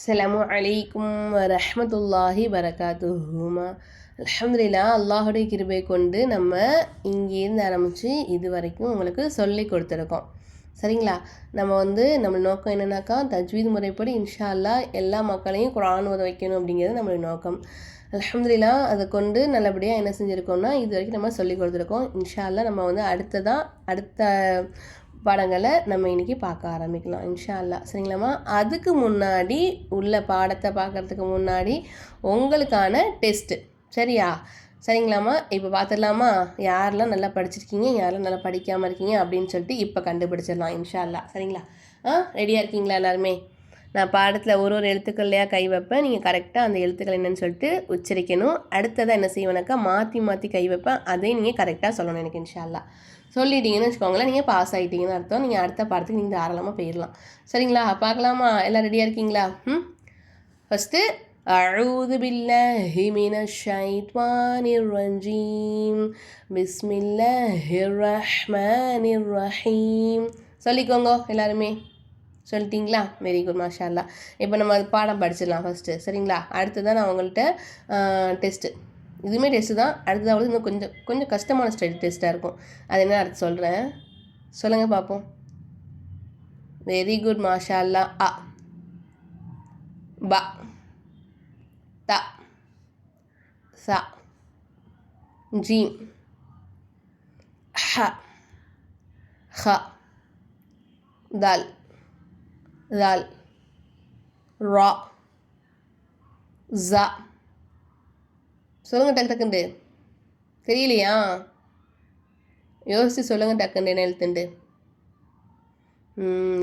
அஸ்லாம் அலைக்கும் வரஹ்மத்துல்லாஹி வரகாத்துஹுமா அலமதுல்லா அல்லாஹுடைய கிருபை கொண்டு நம்ம இங்கேருந்து ஆரம்பித்து இது வரைக்கும் உங்களுக்கு சொல்லி கொடுத்துருக்கோம். சரிங்களா? நம்ம வந்து நம்ம நோக்கம் என்னன்னாக்கா தஜ்வீத் முறைப்படி இன்ஷா எல்லா மக்களையும் குரான் உத வைக்கணும் அப்படிங்கிறது நம்மளுடைய நோக்கம். அலமதுல்லா அதை கொண்டு நல்லபடியாக என்ன செஞ்சுருக்கோம்னா இது வரைக்கும் நம்ம சொல்லி கொடுத்துருக்கோம். இன்ஷா நம்ம வந்து அடுத்ததாக அடுத்த படங்களை நம்ம இன்றைக்கி பார்க்க ஆரம்பிக்கலாம் இன்ஷா அல்லாஹ் சரிங்களாம்மா? அதுக்கு முன்னாடி உள்ள பாடத்தை பார்க்குறதுக்கு முன்னாடி உங்களுக்கான டெஸ்ட்டு. சரியா? சரிங்களாம்மா? இப்போ பார்த்துடலாமா? யாரெல்லாம் நல்லா படிச்சிருக்கீங்க யாரெல்லாம் நல்லா படிக்காமல் இருக்கீங்க அப்படின்னு சொல்லிட்டு இப்போ கண்டுபிடிச்சிடலாம் இன்ஷால்லா சரிங்களா? ஆ ரெடியாக இருக்கீங்களா எல்லாருமே? நான் பாடத்தில் ஒரு ஒரு எழுத்துக்கள்லையா கை வைப்பேன் நீங்கள் கரெக்டாக அந்த எழுத்துக்கள் என்னன்னு சொல்லிட்டு உச்சரிக்கணும் அடுத்ததாக என்ன செய்வேனாக்கா மாற்றி மாற்றி கை வைப்பேன் அதையும் நீங்கள் கரெக்டாக சொல்லணும் எனக்கு இன்ஷா அல்லாஹ் சொல்லிட்டீங்கன்னு வச்சுக்கோங்களேன் நீங்கள் பாஸ் ஆகிட்டீங்கன்னு அர்த்தம் நீங்கள் அடுத்த பாடத்துக்கு நீங்கள் தாராளமாக போயிடலாம் சரிங்களா பார்க்கலாமா எல்லாம் ரெடியாக இருக்கீங்களா ம் ஃபஸ்ட்டு أعوذ بالله من الشيطان الرجيم بسم الله الرحمن الرحيم சொல்லிக்கோங்க எல்லாருமே சொல்லிட்டீங்களா? வெரி குட் மாஷா அல்லா இப்போ நம்ம அது பாடம் படிச்சிடலாம் ஃபஸ்ட்டு சரிங்களா? அடுத்ததான் நான் உங்கள்கிட்ட டெஸ்ட்டு இதுவுமே டெஸ்ட்டு தான். அடுத்ததாவது இன்னும் கொஞ்சம் கொஞ்சம் கஷ்டமான ஸ்டடி டெஸ்ட்டாக இருக்கும். அது என்ன அடுத்து சொல்கிறேன் சொல்லுங்கள் பார்ப்போம் வெரி குட் மாஷா அல்லா அ பா த ச ஜீம் ஹ ஹ தால். தல் ரா ஜ சொல்லுங்கள் டக்கு டக்குண்டு தெரியலையா? யோசித்து சொல்லுங்கள் டக்குண்டு என்ன எழுத்துண்டு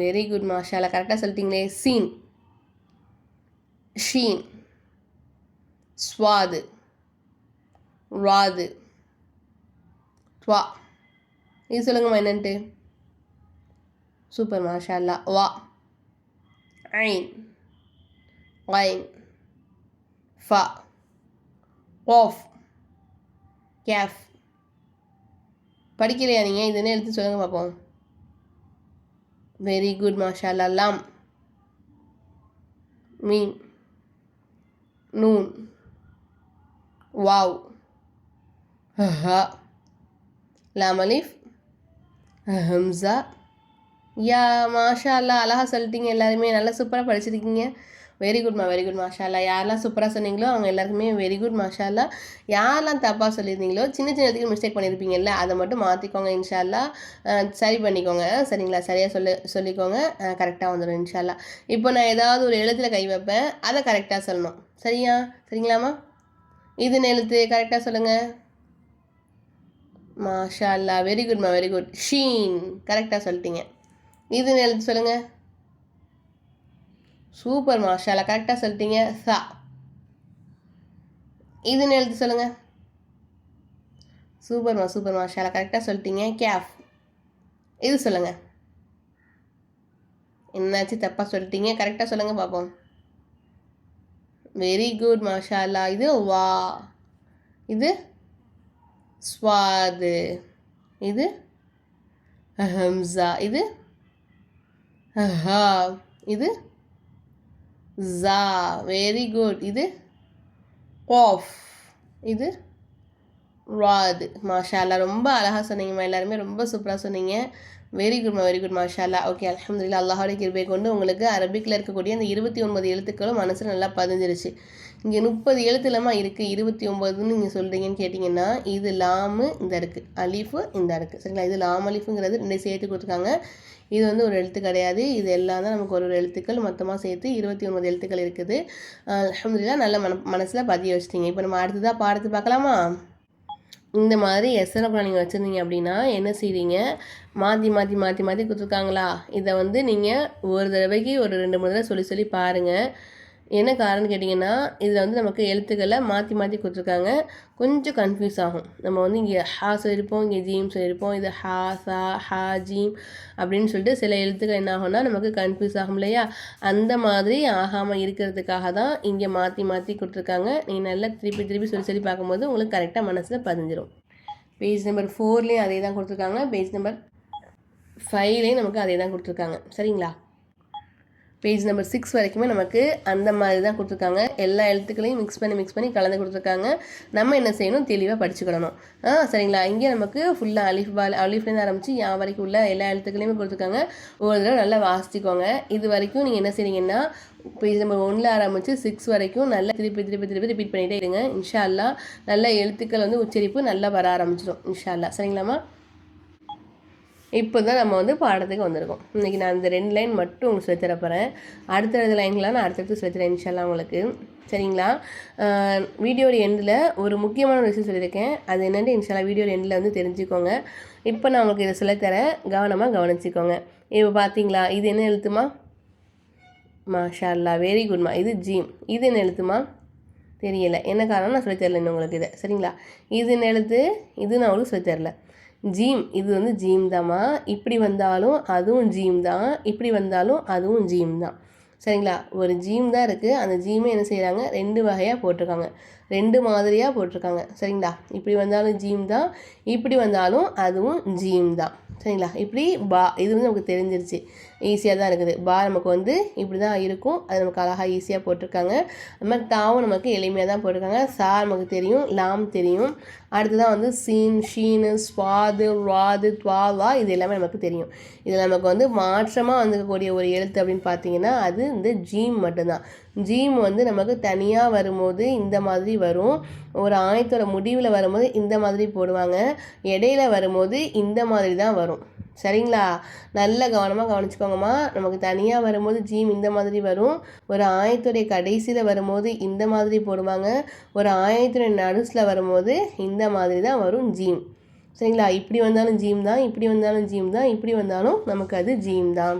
வெரி குட் மாஷாலா கரெக்டாக சொல்லிட்டீங்களே. சீன் ஷீன் ஸ்வாது ராது ட்வா இது சொல்லுங்கம்மா என்னன்ட்டு. சூப்பர் மாஷா அல்லா வா ஐன் ஐன் ஃபா ஆஃப் கேஃப் படிக்கலையா நீங்கள் இது என்ன எழுத்து சொல்லுங்கள் பார்ப்போம் வெரி குட் மாஷா லம் லாம் மீன் நூன் வாவ் ஹ லாம் ஹம்சா யா மாஷா அல்லா அழகா சொல்லிட்டீங்க எல்லாருமே. நல்லா சூப்பராக படிச்சிருக்கீங்க. வெரி குட்மா வெரி குட் மாஷாலா யாரெல்லாம் சூப்பராக சொன்னீங்களோ அவங்க எல்லாருக்குமே வெரி குட் மாஷா யாரெல்லாம் தப்பாக சொல்லியிருந்தீங்களோ சின்ன சின்னதுக்கு மிஸ்டேக் பண்ணியிருப்பீங்கல்ல அதை மட்டும் மாற்றிக்கோங்க இன்ஷால்லா. சரி பண்ணிக்கோங்க. சரிங்களா? சரியாக சொல்லி சொல்லிக்கோங்க. கரெக்டாக வந்துடும் இன்ஷால்லா. இப்போ நான் ஏதாவது ஒரு எழுத்தில் கை வைப்பேன். அதை கரெக்டாக சொல்லணும். சரியா? சரிங்களாம்மா? இது எழுத்து? கரெக்டாக சொல்லுங்கள் மாஷா அல்லா வெரி குட்மா வெரி குட் ஷீன் கரெக்டாக சொல்லிட்டீங்க. இது எழுத்து சொல்லுங்கள் சூப்பர் மாஷால கரெக்டாக சொல்லிட்டீங்க. சா. இது எழுத்து சொல்லுங்கள் சூப்பர்மா சூப்பர் மாஷால கரெக்டாக சொல்லிட்டீங்க. கேஃப். இது சொல்லுங்கள் என்னாச்சு தப்பாக சொல்லிட்டீங்க? கரெக்டாக சொல்லுங்கள் பார்ப்போம் வெரி குட் மாஷாலா. இது வா. இது ஸ்வாது. இது ஹம்சா. இது ஹா இது? ஜா. வெரி குட் இது? ஆஃப் இது? ராது மாஷால்லா ரொம்ப அழகாக சொன்னீங்கம்மா. எல்லாருமே ரொம்ப சூப்பராக சொன்னீங்க. வெரி குட்மா வெரி குட் மாஷால்லா ஓகே அலமதுல்லா அல்லாஹோட கிருபை கொண்டு உங்களுக்கு அரபிக்கில் இருக்கக்கூடிய அந்த இருபத்தி ஒன்பது எழுத்துக்களும் மனசில் நல்லா பதிஞ்சிருச்சு. இங்கே முப்பது எழுத்துலமா இருக்குது இருபத்தி ஒம்பதுன்னு நீங்கள் சொல்கிறீங்கன்னு கேட்டிங்கன்னா இது லாமு இந்த இருக்குது அலீஃபு இந்த இருக்குது சரிங்களா? இது லாம் அலீஃபுங்கிறது ரெண்டு சேர்த்து கொடுத்துருக்காங்க. இது வந்து ஒரு எழுத்து கிடையாது. இது எல்லாம் தான் நமக்கு ஒரு ஒரு எழுத்துக்கள். மொத்தமாக சேர்த்து இருபத்தி ஒன்பது எழுத்துக்கள் இருக்குது. அலமதுல்லா நல்ல மன மனசில் பதிய வச்சிட்டிங்க. இப்போ நம்ம அடுத்ததாக பாடத்து பார்க்கலாமா? இந்த மாதிரி எஸ்என்எஃப்ல நீங்கள் வச்சுருந்தீங்க அப்படின்னா என்ன செய்வீங்க மாற்றி மாற்றி மாற்றி மாற்றி கொடுத்துருக்காங்களா? இதை வந்து நீங்கள் ஒரு தடவைக்கு ஒரு ரெண்டு மூணு தடவை சொல்லி சொல்லி பாருங்கள் என்ன காரணம் கேட்டிங்கன்னா இதில் வந்து நமக்கு எழுத்துக்களை மாற்றி மாற்றி கொடுத்துருக்காங்க. கொஞ்சம் கன்ஃபியூஸ் ஆகும். நம்ம வந்து இங்கே ஹா சொல்லியிருப்போம் இங்கே ஜீம் சொல்லியிருப்போம் இது ஹா சா ஹா ஜீம் அப்படின்னு சொல்லிட்டு சில எழுத்துக்கள் என்ன ஆகும்னா நமக்கு கன்ஃபியூஸ் ஆகும் இல்லையா? அந்த மாதிரி ஆகாமல் இருக்கிறதுக்காக தான் இங்கே மாற்றி மாற்றி கொடுத்துருக்காங்க. நீங்கள் நல்லா திருப்பி திருப்பி சொல்லி சொல்லி பார்க்கும்போது உங்களுக்கு கரெக்டாக மனசில் பதிஞ்சிரும். பேஜ் நம்பர் ஃபோர்லேயும் அதே தான் கொடுத்துருக்காங்க. பேஜ் நம்பர் ஃபைவ்லேயும் நமக்கு அதே தான் கொடுத்துருக்காங்க. சரிங்களா? பேஜ் நம்பர் சிக்ஸ் வரைக்குமே நமக்கு அந்த மாதிரி தான் கொடுத்துருக்காங்க. எல்லா எழுத்துக்களையும் மிக்ஸ் பண்ணி மிக்ஸ் பண்ணி கலந்து கொடுத்துருக்காங்க. நம்ம என்ன செய்யணும்? தெளிவாக படிச்சுக்கிடணும் ஆ சரிங்களா? இங்கே நமக்கு ஃபுல்லாக அலிஃப் பால் அலிஃப்லேருந்து ஆரம்பித்து யா வரைக்கும் உள்ள எல்லா எழுத்துக்களையுமே கொடுத்துருக்காங்க. ஒரு தடவை நல்லா வாசிச்சுக்கோங்க. இது வரைக்கும் நீங்கள் என்ன செய்றீங்கன்னா பேஜ் நம்பர் ஒன்றில் ஆரம்பித்து சிக்ஸ் வரைக்கும் நல்லா திருப்பி திருப்பி திருப்பி ரிப்பீட் பண்ணிகிட்டே இருங்க. இன்ஷா அல்லா நல்ல எழுத்துக்கள் வந்து உச்சரிப்பு நல்லா வர ஆரம்பிச்சிடும் இன்ஷா அல்லா சரிங்களாம்மா? இப்போ தான் நம்ம வந்து பாடத்துக்கு வந்திருக்கோம். இன்றைக்கி நான் இந்த ரெண்டு லைன் மட்டும் உங்களுக்கு சொல்லி தரப்போகிறேன் அடுத்தடுத்த லைன்லாம் நான் அடுத்தடுத்து சொல்லித்தரேன் இன்ஷால்லாம் உங்களுக்கு. சரிங்களா? வீடியோட எண்டில் ஒரு முக்கியமான ஒரு விஷயம் சொல்லியிருக்கேன். அது என்னென்னு இன்ஷால்லா வீடியோ எண்டில் வந்து தெரிஞ்சுக்கோங்க. இப்போ நான் உங்களுக்கு இதை சொல்லித்தரேன் கவனமாக கவனிச்சிக்கோங்க. இப்போ பார்த்தீங்களா? இது என்ன எழுத்துமா? மாஷா அல்லா வெரி குட்மா இது ஜீம் இது என்ன எழுத்துமா? தெரியலை. என்ன காரணம் நான் சொல்லித்தரல உங்களுக்கு இதை. சரிங்களா? இது என்ன எழுத்து? இது நான் உங்களுக்கு சொல்லித்தரல ஜீம் இது வந்து ஜீம் தாம்மா. இப்படி வந்தாலும் அதுவும் ஜீம் தான். இப்படி வந்தாலும் அதுவும் ஜீம் தான். சரிங்களா? ஒரு ஜீம் தான் இருக்குது அந்த ஜீமே என்ன செய்கிறாங்க ரெண்டு வகையாக போட்டிருக்காங்க. ரெண்டு மாதிரியாக போட்டிருக்காங்க. சரிங்களா? இப்படி வந்தாலும் ஜீம் தான் இப்படி வந்தாலும் அதுவும் ஜீம் தான். சரிங்களா? இப்படி பா இது வந்து நமக்கு தெரிஞ்சிருச்சு. ஈஸியாக தான் இருக்குது. பா நமக்கு வந்து இப்படி தான் இருக்கும். அது நமக்கு அழகாக ஈஸியாக போட்டிருக்காங்க. அது மாதிரி தாவும் நமக்கு எளிமையாக தான் போட்டிருக்காங்க. சா நமக்கு தெரியும் லாம் தெரியும். அடுத்ததான் வந்து சீன் ஷீனு ஸ்வாது ராது துவாவா இது எல்லாமே நமக்கு தெரியும். இதில் நமக்கு வந்து மாற்றமாக வந்துக்கக்கூடிய ஒரு எழுத்து அப்படின்னு பார்த்தீங்கன்னா அது இந்த ஜீம் மட்டும்தான். ஜீம் வந்து நமக்கு தனியாக வரும்போது இந்த மாதிரி வரும். ஒரு ஆயத்தோட முடிவில் வரும்போது இந்த மாதிரி போடுவாங்க. இடையில வரும்போது இந்த மாதிரி தான் வரும். சரிங்களா? நல்ல கவனமாக கவனிச்சுக்கோங்கம்மா. நமக்கு தனியாக வரும்போது ஜீம் இந்த மாதிரி வரும். ஒரு ஆயத்துடைய கடைசியில் வரும்போது இந்த மாதிரி போடுவாங்க. ஒரு ஆயத்துடைய நடுஸில் வரும்போது இந்த மாதிரி தான் வரும் ஜீம். சரிங்களா? இப்படி வந்தாலும் ஜீம் தான் இப்படி வந்தாலும் ஜீம் தான் இப்படி வந்தாலும் நமக்கு அது ஜீம் தான்.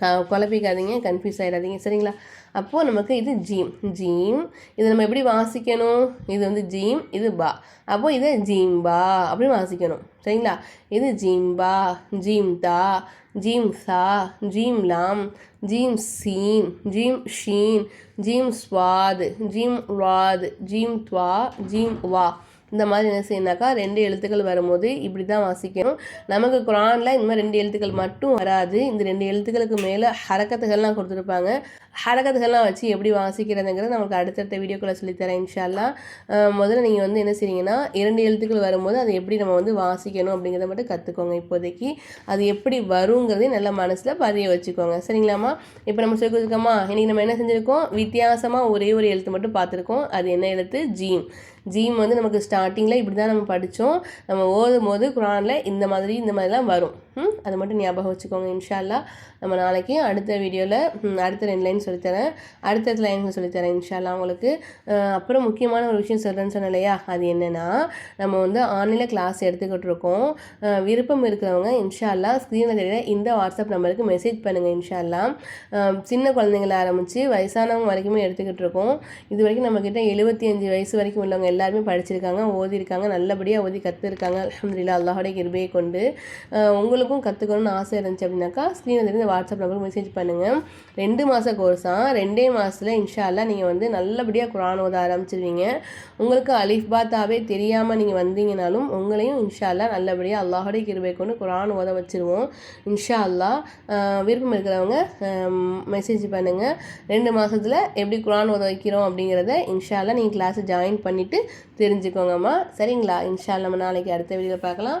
க குழப்பிக்காதீங்க கன்ஃபியூஸ் ஆகிடாதீங்க சரிங்களா? அப்போது நமக்கு இது ஜீம். ஜீம் இதை நம்ம எப்படி வாசிக்கணும்? இது வந்து ஜீம் இது பா. அப்போது இதை ஜீம்பா அப்படின்னு வாசிக்கணும். சரிங்களா? இது ஜீம்பா ஜீம் தா ஜீம் சா ஜீம் லாம் ஜீம் சீன் ஜீம் ஷீன் ஜீம் ஸ்வாத் ஜீம் ராத் ஜீம் துவா ஜீம் வா. இந்த மாதிரி என்ன செய்யணாக்கா ரெண்டு எழுத்துக்கள் வரும்போது இப்படி தான் வாசிக்கணும். நமக்கு குரானில் இந்த மாதிரி ரெண்டு எழுத்துக்கள் மட்டும் வராது. இந்த ரெண்டு எழுத்துக்களுக்கு மேலே ஹரக்கத்துகள்லாம் கொடுத்துருப்பாங்க. ஹரக்கத்துகள்லாம் வச்சு எப்படி வாசிக்கிறதுங்கிறது நமக்கு அடுத்தடுத்த வீடியோக்குள்ளே சொல்லித்தரேன் இன்ஷால்லா. முதல்ல நீங்கள் வந்து என்ன செய்றீங்கன்னா இரண்டு எழுத்துக்கள் வரும்போது அதை எப்படி நம்ம வந்து வாசிக்கணும் அப்படிங்கிறத மட்டும் கற்றுக்கோங்க இப்போதைக்கு. அது எப்படி வருங்கிறதையும் நல்ல மனசில் பதிய வச்சுக்கோங்க. சரிங்களாம்மா? இப்போ நம்ம சொல்லி கொடுத்துருக்கோமா? இன்றைக்கி நம்ம என்ன செஞ்சுருக்கோம்? வித்தியாசமாக ஒரே ஒரு எழுத்து மட்டும் பார்த்துருக்கோம். அது என்ன எழுத்து? ஜீம். ஜீம் வந்து நமக்கு ஸ்டார்டிங்கில் இப்படி தான் நம்ம படித்தோம் நம்ம ஓதும் போது குரானில் இந்த மாதிரி இந்த மாதிரிலாம் வரும். அது மட்டும் ஞாபகம் வச்சுக்கோங்க இன்ஷால்லா. நம்ம நாளைக்கு அடுத்த வீடியோவில் அடுத்த ரெண்டு லைன் சொல்லித்தரேன் அடுத்த லைன் சொல்லித்தரேன் இன்ஷால்லா உங்களுக்கு. அப்புறம் முக்கியமான ஒரு விஷயம் சொல்கிறேன்னு சொன்னேன் இல்லையா? அது என்னென்னா நம்ம வந்து ஆன்லைனில் கிளாஸ் எடுத்துக்கிட்டு இருக்கோம். விருப்பம் இருக்கிறவங்க இன்ஷால்லா ஸ்க்ரீனில் தெரியல இந்த வாட்ஸ்அப் நம்பருக்கு மெசேஜ் பண்ணுங்கள் இன்ஷால்லா. சின்ன குழந்தைங்கள ஆரம்பித்து வயசானவங்க வரைக்குமே எடுத்துக்கிட்டு இருக்கோம். இது வரைக்கும் நம்மக்கிட்ட எழுபத்தி அஞ்சு வயசு வரைக்கும் உள்ளவங்க எல்லாருமே படிச்சிருக்காங்க ஓதிருக்காங்க நல்லபடியாக ஓதி கற்றுருக்காங்க அலமதுல்லா அல்லாஹோடைய கிருபையை கொண்டு. உங்களுக்கு உங்களுக்கும் கற்றுக்கணும்னு ஆசை இருந்துச்சு அப்படின்னாக்கா ஸ்க்ரீனில் இருந்து வாட்ஸ்அப் நம்பருக்கு மெசேஜ் பண்ணுங்கள் ரெண்டு மாத கோர்ஸ் தான் ரெண்டே மாதத்தில் இன்ஷால்லா நீங்கள் வந்து நல்லபடியாக குரான் ஓத ஆரம்பிச்சிருவீங்க. உங்களுக்கு அலிஃப் பாத்தாவே தெரியாமல் நீங்கள் வந்தீங்கனாலும் உங்களையும் இன்ஷால்லா நல்லபடியாக அல்லாஹோடைய கிருபை கொண்டு குரான் ஓத வச்சுருவோம். இன்ஷா அல்லா விருப்பம் இருக்கிறவங்க மெசேஜ் பண்ணுங்கள் ரெண்டு மாதத்தில் எப்படி குரான் ஓத வைக்கிறோம் அப்படிங்கிறத இன்ஷால்லா நீங்கள் கிளாஸை ஜாயின் பண்ணிவிட்டு தெரிஞ்சுக்கோங்கம்மா. சரிங்களா? இன்ஷா நம்ம நாளைக்கு அடுத்த வீடியோவில் பார்க்கலாம்.